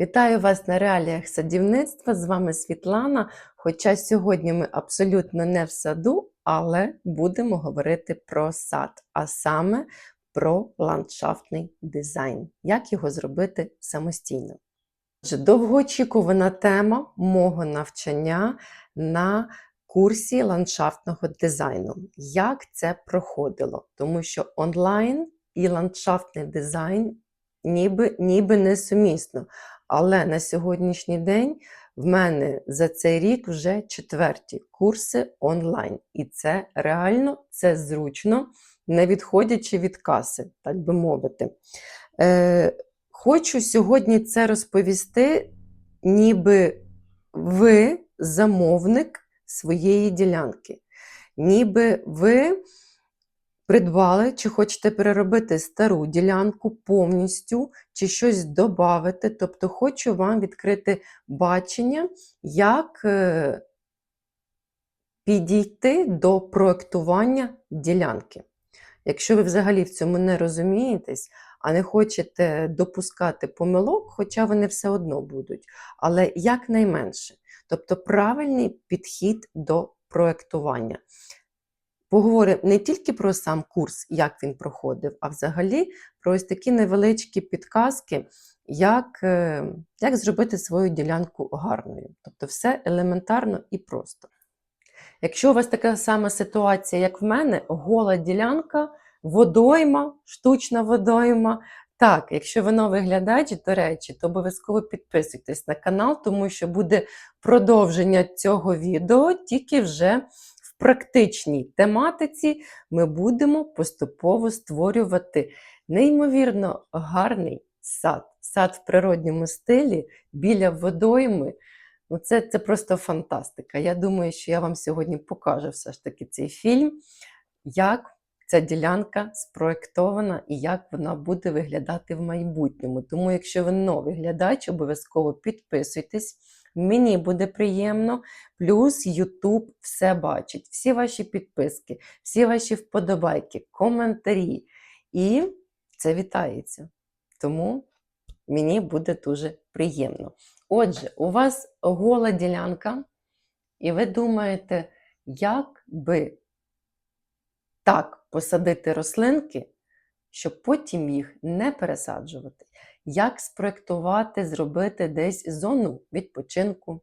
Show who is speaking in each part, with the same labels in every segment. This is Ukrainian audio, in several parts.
Speaker 1: Вітаю вас на реаліях садівництва. З вами Світлана. Хоча сьогодні ми абсолютно не в саду, але будемо говорити про сад, а саме про ландшафтний дизайн, як його зробити самостійно. Отже, Довгоочікувана тема мого навчання на курсі ландшафтного дизайну. Як це проходило? Тому що онлайн і ландшафтний дизайн ніби, ніби несумісно. Але на сьогоднішній день в мене за цей рік вже четверті курси онлайн. І це реально, це зручно, не відходячи від каси, так би мовити. Е, Хочу сьогодні це розповісти, ніби ви замовник своєї ділянки. Ніби ви придбали, чи хочете переробити стару ділянку повністю, чи щось додати. Тобто, хочу вам відкрити бачення, як е, підійти до проектування ділянки. Якщо ви взагалі в цьому не розумієтесь, а не хочете допускати помилок, хоча вони все одно будуть, але якнайменше. Тобто правильний підхід до проектування. Поговоримо не тільки про сам курс, як він проходив, а взагалі про ось такі невеличкі підказки, як е, як зробити свою ділянку гарною. Тобто все елементарно і просто. Якщо у вас така сама ситуація, як в мене, гола ділянка, водойма, штучна водойма. Так, якщо воно виглядає, до речі, то обов'язково підписуйтесь на канал, тому що буде продовження цього відео тільки вже практичній тематиці ми будемо поступово створювати неймовірно гарний сад. Сад в природньому стилі біля водойми. Ну, Це це просто фантастика. Я думаю, що я вам сьогодні покажу все ж таки цей фільм, як ця ділянка спроєктована і як вона буде виглядати в майбутньому. Тому, якщо ви новий глядач, обов'язково підписуйтесь. Мені буде приємно, плюс YouTube все бачить, всі ваші підписки, всі ваші вподобайки, коментарі. І це вітається. Тому мені буде дуже приємно. Отже, у вас гола ділянка, і ви думаєте, як би так посадити рослинки, щоб потім їх не пересаджувати. Як спроектувати, зробити десь зону відпочинку,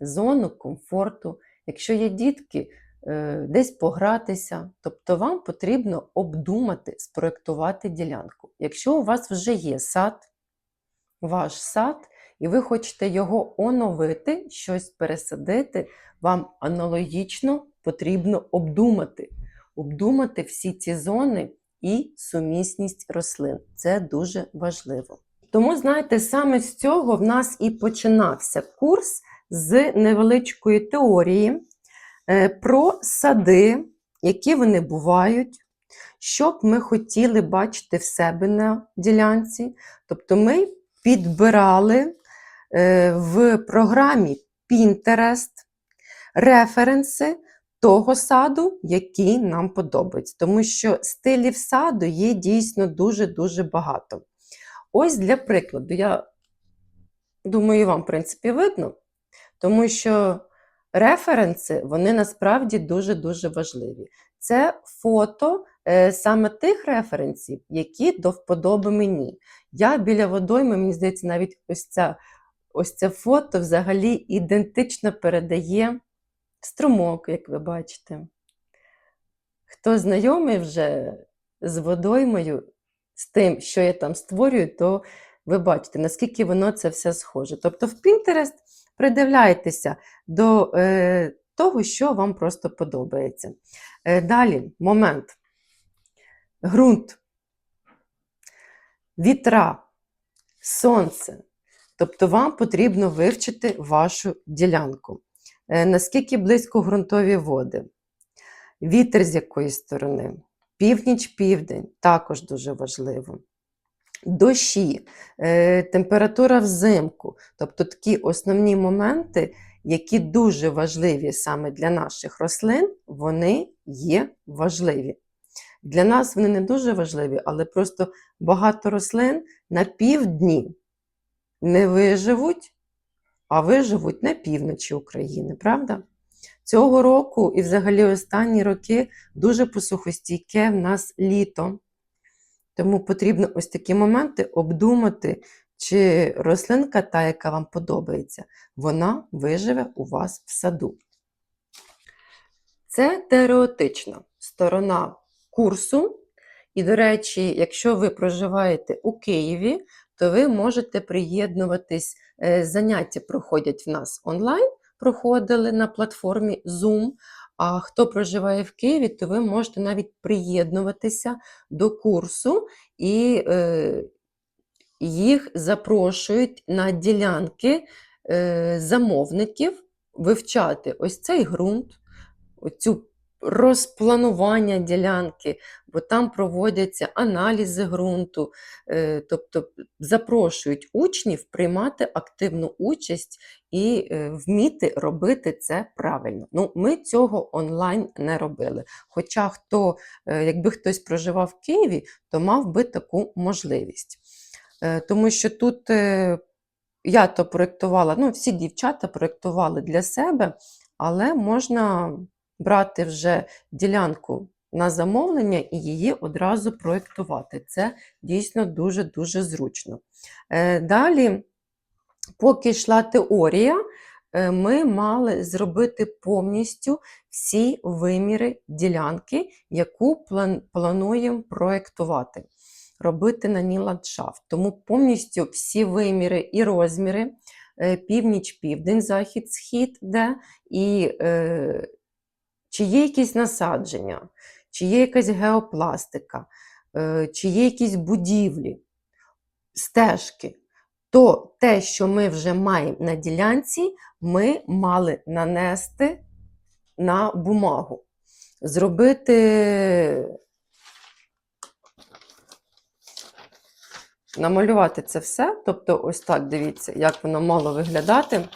Speaker 1: зону комфорту. Якщо є дітки, е, десь погратися, тобто вам потрібно обдумати, спроектувати ділянку. Якщо у вас вже є сад, ваш сад, і ви хочете його оновити, щось пересадити, вам аналогічно потрібно обдумати обдумати всі ці зони і сумісність рослин. Це дуже важливо. Тому, знаєте, саме з цього в нас і починався курс з невеличкої теорії е, про сади, які вони бувають, що б ми хотіли бачити в себе на ділянці. Тобто ми підбирали е, в програмі Pinterest референси того саду, який нам подобається. Тому що стилів саду є дійсно дуже-дуже багато. Ось для прикладу, я думаю, вам, в принципі, видно, тому що референси, вони насправді дуже-дуже важливі. Це фото е, саме тих референсів, які до вподоби мені. Я біля водойми, мені здається, навіть ось ця, ось це фото взагалі ідентично передає струмок, як ви бачите. Хто знайомий вже з водоймою, з тим, що я там створюю, то ви бачите, наскільки воно це все схоже. Тобто в Pinterest придивляйтеся до е, того, що вам просто подобається. Е, Далі момент. Грунт, вітра, сонце. Тобто вам потрібно вивчити вашу ділянку. Е, наскільки близько ґрунтові води, вітер з якої сторони, північ-південь також дуже важливо. Дощі, е, температура взимку, тобто такі основні моменти, які дуже важливі саме для наших рослин, вони є важливі. Для нас вони не дуже важливі, але просто багато рослин на півдні не виживуть, а виживуть на півночі України, правда? Цього року і взагалі останні роки дуже посухостійке в нас літо. Тому потрібно ось такі моменти обдумати, чи рослинка, та, яка вам подобається, вона виживе у вас в саду. Це теоретична сторона курсу. І, до речі, якщо ви проживаєте у Києві, то ви можете приєднуватись. е, Заняття проходять в нас онлайн, проходили на платформі Zoom. А хто проживає в Києві, то ви можете навіть приєднуватися до курсу і е, їх запрошують на ділянки е, замовників вивчати ось цей ґрунт, оцю розпланування ділянки, бо там проводяться аналізи ґрунту, е, тобто запрошують учнів приймати активну участь і е, вміти робити це правильно. Ну, ми цього онлайн не робили. Хоча хто, е, якби хтось проживав в Києві, то мав би таку можливість. Тому що тут я то проєктувала, ну, всі дівчата проєктували для себе, але можна брати вже ділянку на замовлення і її одразу проєктувати. Це дійсно дуже-дуже зручно. Е, Далі, поки йшла теорія, е, ми мали зробити повністю всі виміри ділянки, яку плануємо проєктувати, робити на ній ландшафт. Тому повністю всі виміри і розміри, е, північ, південь, захід, схід, де, і е, чи є якісь насадження, чи є якась геопластика, е, чи є якісь будівлі, стежки, то те, що ми вже маємо на ділянці, ми мали нанести на бумагу. Зробити, намалювати це все. Тобто, ось так дивіться, як воно мало виглядати.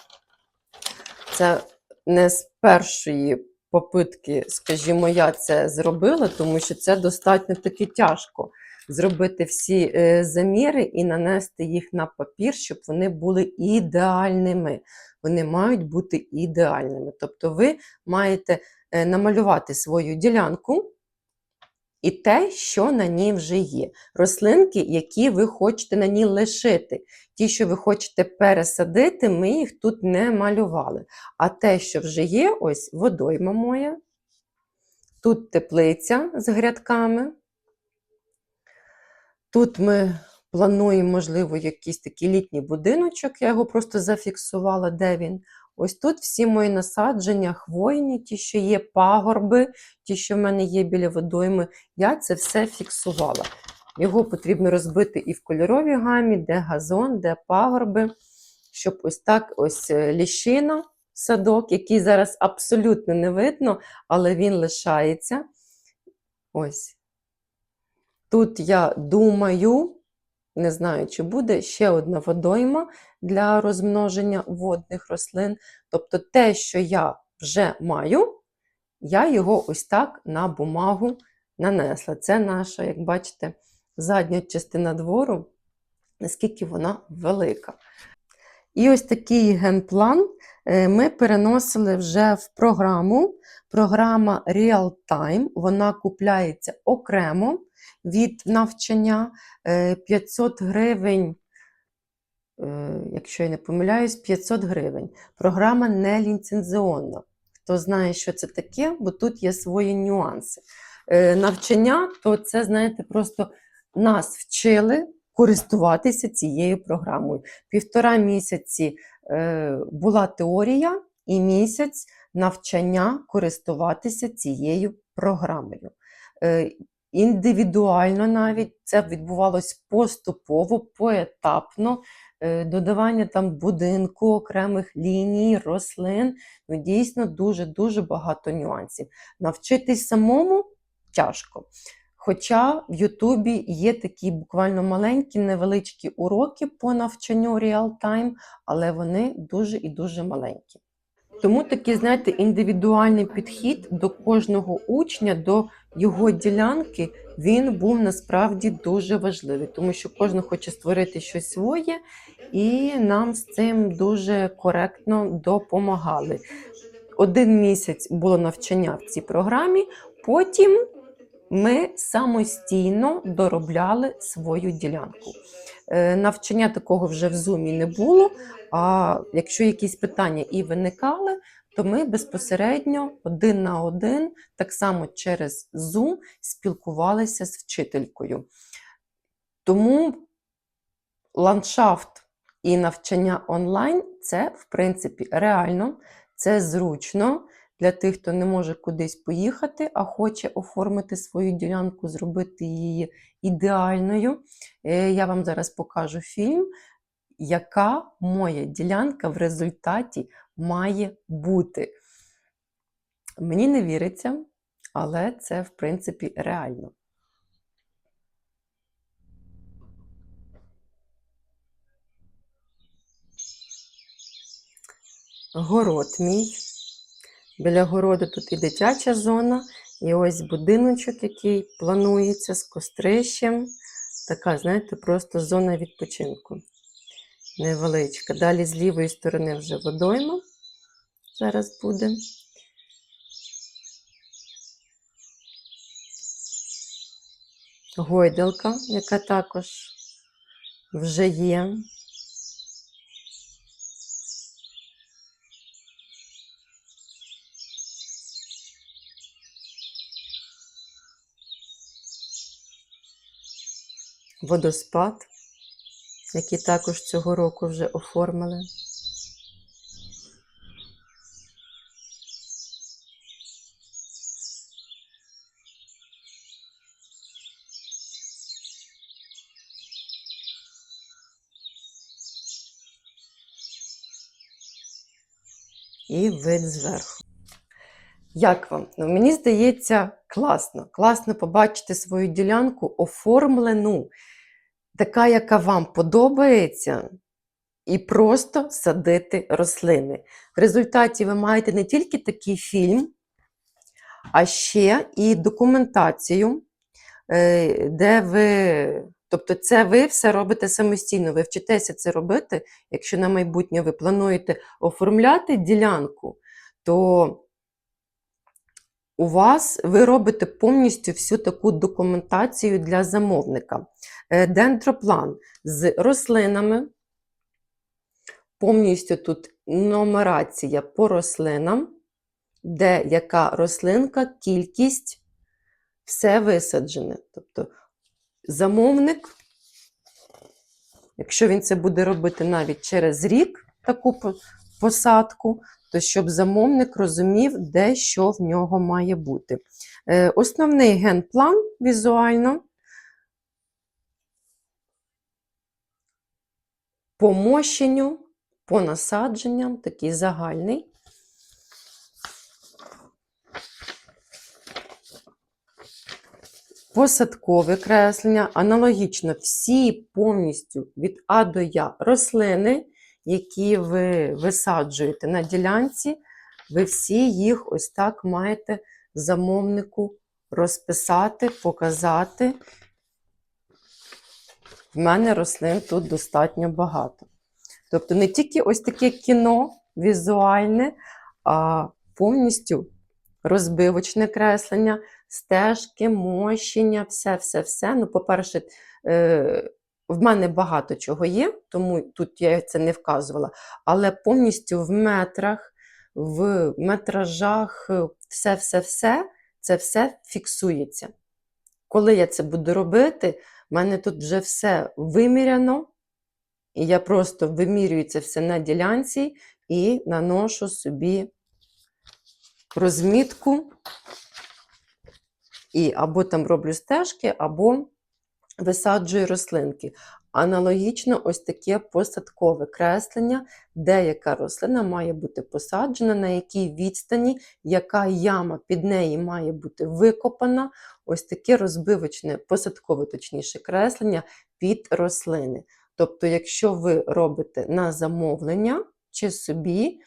Speaker 1: Це не з першої попитки, скажімо, я це зробила, тому що це достатньо таки тяжко зробити всі е, заміри і нанести їх на папір, щоб вони були ідеальними. Вони мають бути ідеальними. Тобто ви маєте е, намалювати свою ділянку і те, що на ній вже є. Рослинки, які ви хочете на ній лишити. Ті, що ви хочете пересадити, ми їх тут не малювали. А те, що вже є, ось водойма моя. Тут теплиця з грядками. Тут ми плануємо, можливо, якийсь такий літній будиночок, я його просто зафіксувала, де він. Ось тут всі мої насадження, хвойні, ті, що є пагорби, ті, що в мене є біля водойми, я це все фіксувала. Його потрібно розбити і в кольоровій гамі, де газон, де пагорби, щоб ось так ось е, ліщина, садок, який зараз абсолютно не видно, але він лишається. Ось. Тут я думаю, не знаю, чи буде ще одна водойма для розмноження водних рослин. Тобто те, що я вже маю, я його ось так на бумагу нанесла. Це наша, як бачите, задня частина двору, наскільки вона велика. І ось такий генплан е, ми переносили вже в програму. Програма Real Time, вона купляється окремо від навчання Е, 500 гривень, е, якщо я не помиляюсь, 500 гривень. Програма не ліцензіонна. Хто знає, що це таке, бо тут є свої нюанси. Е, Навчання, то це, знаєте, просто нас вчили користуватися цією програмою. Півтора місяці е, була теорія і місяць навчання користуватися цією програмою. Індивідуально навіть це відбувалось поступово, поетапно, е, додавання там будинку, окремих ліній, рослин. Ну, дійсно дуже-дуже багато нюансів. Навчитись самому тяжко. Хоча в Ютубі є такі буквально маленькі, невеличкі уроки по навчанню реал-тайм, але вони дуже і дуже маленькі. Тому такий, знаєте, індивідуальний підхід до кожного учня, до його ділянки, він був насправді дуже важливий, тому що кожен хоче створити щось своє, і нам з цим дуже коректно допомагали. Один місяць було навчання в цій програмі, потім ми самостійно доробляли свою ділянку. Е, Навчання такого вже в Zoom не було. А якщо якісь питання і виникали, то ми безпосередньо один на один, так само через Zoom, спілкувалися з вчителькою. Тому ландшафт і навчання онлайн це, в принципі, реально, це зручно для тих, хто не може кудись поїхати, а хоче оформити свою ділянку, зробити її ідеальною. Е, Я вам зараз покажу фільм, яка моя ділянка в результаті має бути. Мені не віриться, але це, в принципі, реально. Город мій. Біля городу тут і дитяча зона, і ось будиночок, який планується з кострищем. Така, знаєте, просто зона відпочинку. Невеличка. Далі з лівої сторони вже водойма. Зараз буде. Гойдалка, яка також вже є. Водоспад, який також цього року вже оформили. І вид зверху. Як вам? Ну, мені здається, класно. Класно побачити свою ділянку оформлену, така, яка вам подобається, і просто садити рослини. В результаті ви маєте не тільки такий фільм, а ще і документацію, е, де ви. Тобто, це ви все робите самостійно, ви вчитеся це робити. Якщо на майбутнє ви плануєте оформляти ділянку, то у вас ви робите повністю всю таку документацію для замовника. Е, Дендроплан з рослинами. Повністю тут нумерація по рослинам, де яка рослинка, кількість, все висаджене. Тобто замовник, якщо він це буде робити навіть через рік, таку посадку, то щоб замовник розумів, де що в нього має бути. Е, Основний генплан візуально. По мощенню, по насадженням, такий загальний. Посадкове креслення, аналогічно всі повністю від А до Я рослини, які ви висаджуєте на ділянці, ви всі їх ось так маєте замовнику розписати, показати. В мене рослин тут достатньо багато. Тобто не тільки ось таке кіно візуальне, а повністю розбивочне креслення, стежки, мощення, все-все-все. Ну, по-перше, е, в мене багато чого є, тому тут я це не вказувала. Але повністю в метрах, в метражах, все-все-все, це все фіксується. Коли я це буду робити, в мене тут вже все виміряно, і я просто вимірюю це все на ділянці і наношу собі розмітку, і або там роблю стежки, або висаджую рослинки. Аналогічно, ось таке посадкове креслення, де яка рослина має бути посаджена, на якій відстані, яка яма під неї має бути викопана. Ось таке розбивочне, посадкове, точніше, креслення під рослини. Тобто, якщо ви робите на замовлення чи собі,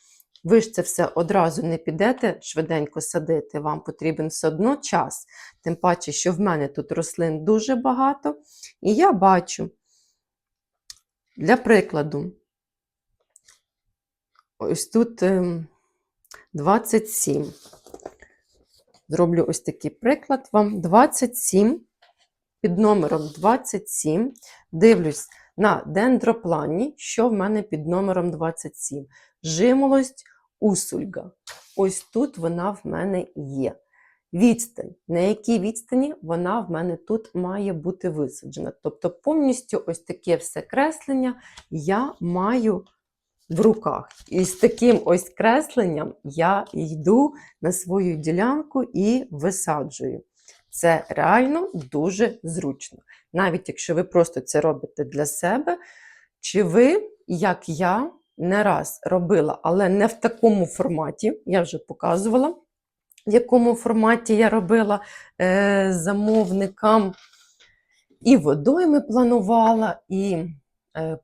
Speaker 1: Ви ж це все одразу не підете швиденько садити, вам потрібен все одно час. Тим паче, що в мене тут рослин дуже багато. І я бачу, для прикладу, ось тут ем, 27. Зроблю ось такий приклад вам. 27 під номером 27. Дивлюсь на дендроплані, що в мене під номером 27. Жимолость усульга. Ось тут вона в мене є. Відстань, на якій відстані вона в мене тут має бути висаджена. Тобто повністю ось таке все креслення я маю в руках. І з таким ось кресленням я йду на свою ділянку і висаджую. Це реально дуже зручно. Навіть якщо ви просто це робите для себе, чи ви, як я, не раз робила, але не в такому форматі, я вже показувала, в якому форматі я робила е, замовникам. І водойми планувала, і е,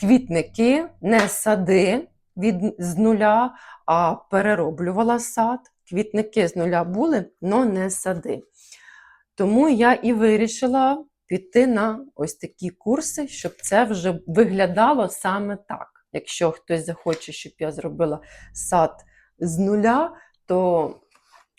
Speaker 1: квітники, не сади від, з нуля, а перероблювала сад. Квітники з нуля були, але не сади. Тому я і вирішила піти на ось такі курси, щоб це вже виглядало саме так. Якщо хтось захоче, щоб я зробила сад з нуля, то,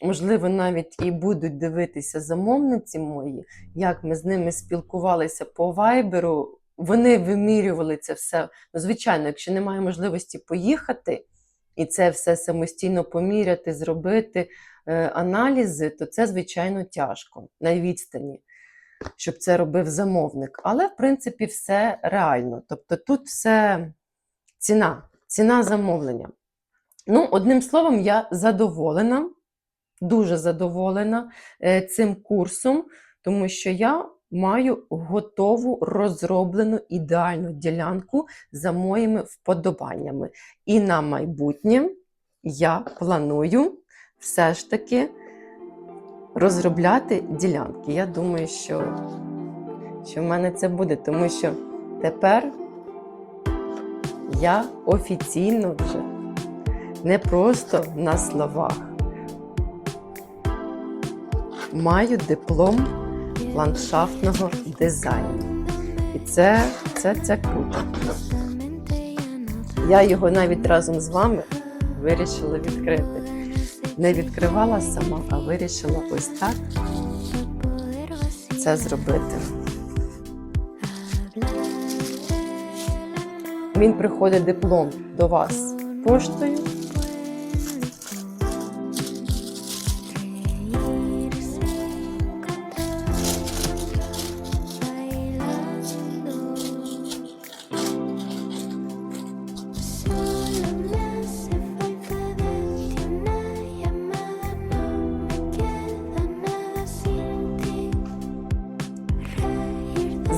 Speaker 1: можливо, навіть і будуть дивитися замовниці мої, як ми з ними спілкувалися по вайберу. Вони вимірювали це все. Ну, звичайно, якщо немає можливості поїхати і це все самостійно поміряти, зробити е, аналізи, то це, звичайно, тяжко на відстані, щоб це робив замовник. Але, в принципі, все реально. Тобто тут все ціна, ціна замовлення. Ну, одним словом, я задоволена, дуже задоволена е, цим курсом, тому що я маю готову розроблену ідеальну ділянку за моїми вподобаннями. І на майбутнє я планую все ж таки розробляти ділянки. Я думаю, що, що в мене це буде, тому що тепер я офіційно вже не просто на словах. Маю диплом ландшафтного дизайну. І це, це, це круто. Я його навіть разом з вами вирішила відкрити. Не відкривала сама, а вирішила ось так це зробити. Він приходить диплом до вас поштою.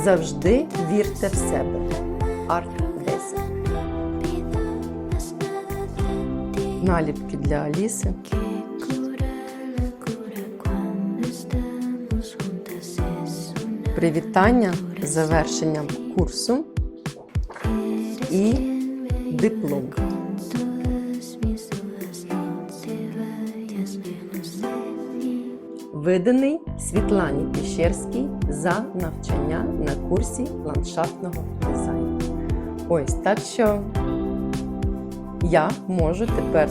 Speaker 1: Завжди вірте в себе. Арт Наліпки для Аліси. Привітання з завершенням курсу і диплом. Виданий Світлані Піщерській за навчання на курсі ландшафтного дизайну. Ось так що я можу тепер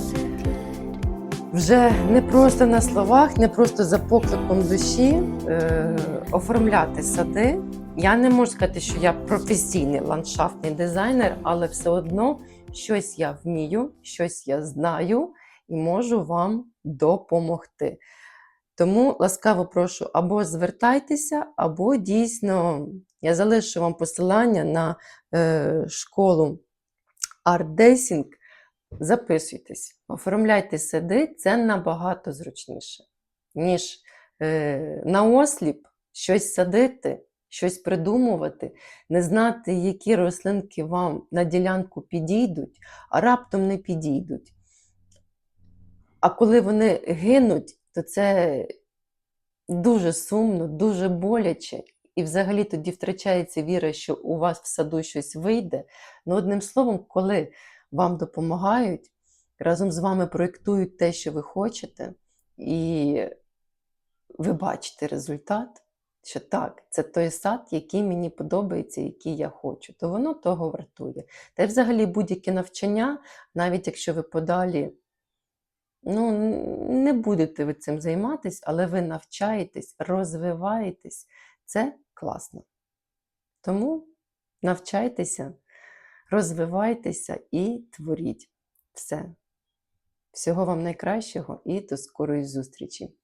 Speaker 1: вже не просто на словах, не просто за покликом душі е, оформляти сади. Я не можу сказати, що я професійний ландшафтний дизайнер, але все одно щось я вмію, щось я знаю і можу вам допомогти. Тому ласкаво прошу або звертайтеся, або дійсно я залишу вам посилання на е, школу Art Dacing. Записуйтесь, оформляйте сади, це набагато зручніше, ніж е, на осліп щось садити, щось придумувати, не знати, які рослинки вам на ділянку підійдуть, а раптом не підійдуть. А коли вони гинуть, то це дуже сумно, дуже боляче. І взагалі тоді втрачається віра, що у вас в саду щось вийде. Ну, одним словом, коли вам допомагають, разом з вами проєктують те, що ви хочете, і ви бачите результат, що так, це той сад, який мені подобається, який я хочу, то воно того вартує. Та й взагалі будь-яке навчання, навіть якщо ви подалі ну, не будете ви цим займатися, але ви навчаєтесь, розвиваєтесь, це класно. Тому навчайтеся, розвивайтеся і творіть все. Всього вам найкращого і до скорої зустрічі!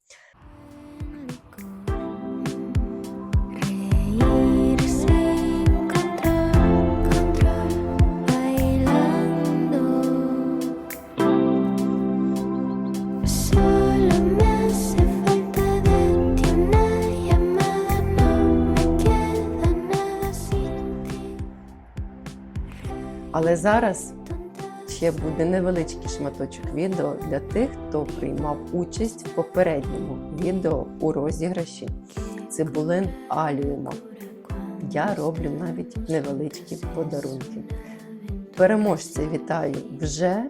Speaker 1: Але зараз ще буде невеличкий шматочок відео для тих, хто приймав участь в попередньому відео у розіграші цибулин аліума. Я роблю навіть невеличкі подарунки. Переможця вітаю вже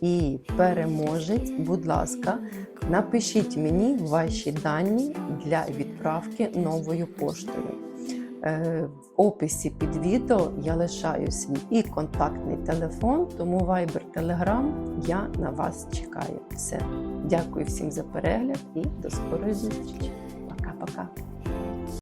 Speaker 1: і переможець, будь ласка, напишіть мені ваші дані для відправки новою поштою. Е, В описі під відео я лишаю свій і контактний телефон, тому Viber Telegram я на вас чекаю. Все. Дякую всім за перегляд і до скорої зустрічі. Пока-пока.